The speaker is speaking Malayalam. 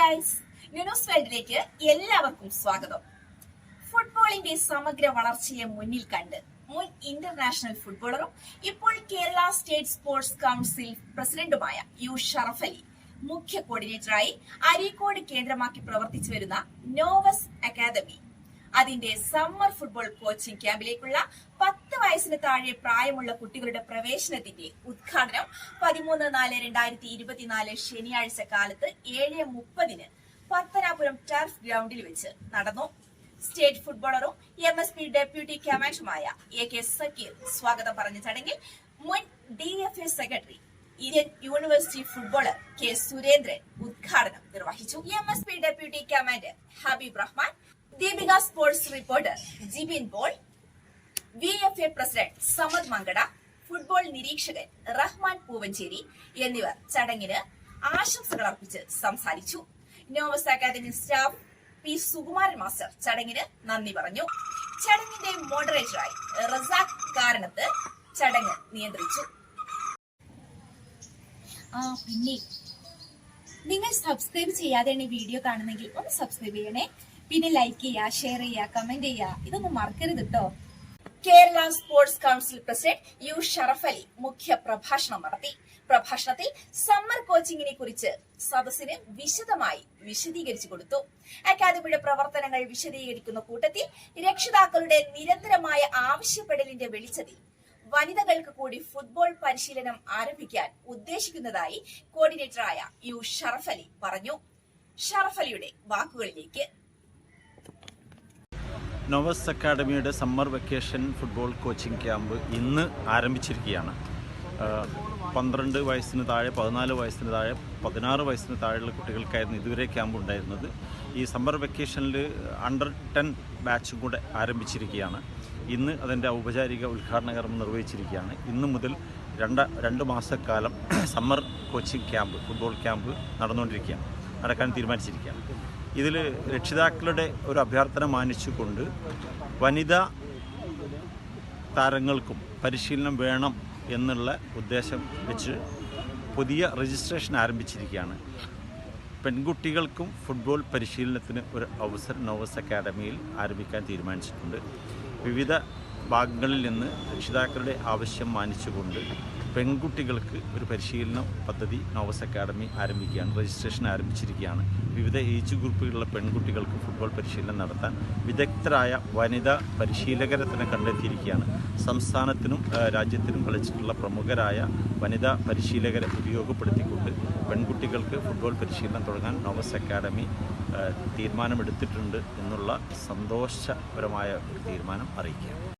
ഗൈസ് ന്യൂസ് വേൾഡിലേക്ക് എല്ലാവർക്കും സ്വാഗതം. ഫുട്ബോളിന്റെ സമഗ്ര വളർച്ചയെ മുന്നിൽ കണ്ട് മുൻ ഇന്റർനാഷണൽ ഫുട്ബോളറും ഇപ്പോൾ കേരള സ്റ്റേറ്റ് സ്പോർട്സ് കൗൺസിൽ പ്രസിഡന്റുമായ യു ഷറഫ് അലി മുഖ്യ കോർഡിനേറ്ററായി അരീക്കോട് കേന്ദ്രമാക്കി പ്രവർത്തിച്ചു വരുന്ന നോവസ് അക്കാദമി അതിന്റെ സമ്മർ ഫുട്ബോൾ കോച്ചിംഗ് ക്യാമ്പിലേക്കുള്ള പത്ത് വയസ്സിന് താഴെ പ്രായമുള്ള കുട്ടികളുടെ പ്രവേശനത്തിന്റെ ഉദ്ഘാടനം പതിമൂന്ന് നാല് രണ്ടായിരത്തി ഇരുപത്തിനാല് ശനിയാഴ്ച കാലത്ത് ഏഴ് മുപ്പതിന് പത്തനാപുരം ടർഫ് ഗ്രൗണ്ടിൽ വെച്ച് നടന്നു. സ്റ്റേറ്റ് ഫുട്ബോളറും എം എസ് പി ഡെപ്യൂട്ടി കമാൻഡറുമായ എ കെ സക്കീർ സ്വാഗതം പറഞ്ഞ ചടങ്ങിൽ മുൻ D F A secretary Indian university footballer K Surendran ഉദ്ഘാടനം നിർവഹിച്ചു. M S P deputy commander Habeeb Rahman Deepika sports reporter Jibin Paul V F A president Samad Mankada football നിരീക്ഷകൻ റഹ്മാൻ പൂവഞ്ചേരി എന്നിവർ ചടങ്ങിന് ആശംസകൾ അർപ്പിച്ച് സംസാരിച്ചു. Novus academy staff P Sukumaran master ചടങ്ങിന് നന്ദി പറഞ്ഞു. ചടങ്ങിന്റെ മോഡറേറ്ററായി റസാഖ് കാരണത്ത് ചടങ്ങ് നിയന്ത്രിച്ചു. ആ പിന്നെ നിങ്ങൾ സബ്സ്ക്രൈബ് ചെയ്യാതെയാണ് വീഡിയോ കാണുന്നെങ്കിൽ ഒന്ന് സബ്സ്ക്രൈബ് ചെയ്യണേ. പിന്നെ ലൈക്ക് ചെയ്യുക ഷെയർ ചെയ്യുക കമന്റ് ചെയ്യുക ഇതൊന്നും മറക്കരുത് കേട്ടോ Kerala sports council president U Sharafali മുഖ്യ പ്രഭാഷണം നടത്തി. പ്രഭാഷണത്തിൽ സമ്മർ കോച്ചിങ്ങിനെ കുറിച്ച് സദസ്സിന് വിശദമായി വിശദീകരിച്ചു കൊടുത്തു. അക്കാദമിയുടെ പ്രവർത്തനങ്ങൾ വിശദീകരിക്കുന്ന കൂട്ടത്തിൽ രക്ഷിതാക്കളുടെ നിരന്തരമായ ആവശ്യപ്പെടലിന്റെ വെളിച്ചത്തിൽ വനിതകൾക്ക് കൂടി ഫുട്ബോൾ പരിശീലനം ആരംഭിക്കാൻ ഉദ്ദേശിക്കുന്നതായി കോർഡിനേറ്ററായ യു ഷറഫലി പറഞ്ഞു. ഷറഫലിയുടെ വാക്കുകളിലേക്ക്. Novus അക്കാഡമിയുടെ summer vacation football coaching camp ഇന്ന് ആരംഭിച്ചിരിക്കുകയാണ്. പന്ത്രണ്ട് വയസ്സിന് താഴെ പതിനാല് വയസ്സിന് താഴെ പതിനാറ് വയസ്സിന് താഴെയുള്ള കുട്ടികൾക്കായിരുന്നു ഇതുവരെ ക്യാമ്പ് ഉണ്ടായിരുന്നത്. ഈ സമ്മർ വെക്കേഷനിൽ അണ്ടർ ടെൻ ബാച്ചും കൂടെ ആരംഭിച്ചിരിക്കുകയാണ്. ഇന്ന് അതിന്റെ ഔപചാരിക ഉദ്ഘാടന കർമ്മം നിർവഹിച്ചിരിക്കുകയാണ്. ഇന്ന് മുതൽ രണ്ട് രണ്ട് മാസക്കാലം summer coaching camp football camp നടന്നുകൊണ്ടിരിക്കുകയാണ്. നടക്കാൻ തീരുമാനിച്ചിരിക്കുകയാണ്. ഇതിൽ രക്ഷിതാക്കളുടെ ഒരു അഭ്യർത്ഥന മാനിച്ചുകൊണ്ട് വനിതാ താരങ്ങൾക്കും പരിശീലനം വേണം എന്നുള്ള ഉദ്ദേശം വെച്ച് പുതിയ രജിസ്ട്രേഷൻ ആരംഭിച്ചിരിക്കുകയാണ്. പെൺകുട്ടികൾക്കും ഫുട്ബോൾ പരിശീലനത്തിന് ഒരു അവസരം നോവസ് അക്കാദമിയിൽ ആരംഭിക്കാൻ തീരുമാനിച്ചിട്ടുണ്ട്. വിവിധ ഭാഗങ്ങളിൽ നിന്ന് രക്ഷിതാക്കളുടെ ആവശ്യം മാനിച്ചുകൊണ്ട് പെൺകുട്ടികൾക്ക് ഒരു പരിശീലന പദ്ധതി നോവസ് അക്കാഡമി ആരംഭിക്കുകയാണ് രജിസ്ട്രേഷൻ ആരംഭിച്ചിരിക്കുകയാണ്. വിവിധ ഏജ് ഗ്രൂപ്പുകളിലുള്ള പെൺകുട്ടികൾക്ക് ഫുട്ബോൾ പരിശീലനം നടത്താൻ വിദഗ്ധരായ വനിതാ പരിശീലകരെ തന്നെ കണ്ടെത്തിയിരിക്കുകയാണ്. സംസ്ഥാനത്തിനും രാജ്യത്തിനും കളിച്ചിട്ടുള്ള പ്രമുഖരായ വനിതാ പരിശീലകരെ ഉപയോഗപ്പെടുത്തിക്കൊണ്ട് പെൺകുട്ടികൾക്ക് ഫുട്ബോൾ പരിശീലനം തുടങ്ങാൻ നോവസ് അക്കാഡമി തീരുമാനമെടുത്തിട്ടുണ്ട് എന്നുള്ള സന്തോഷപരമായ ഒരു തീരുമാനം അറിയിക്കുക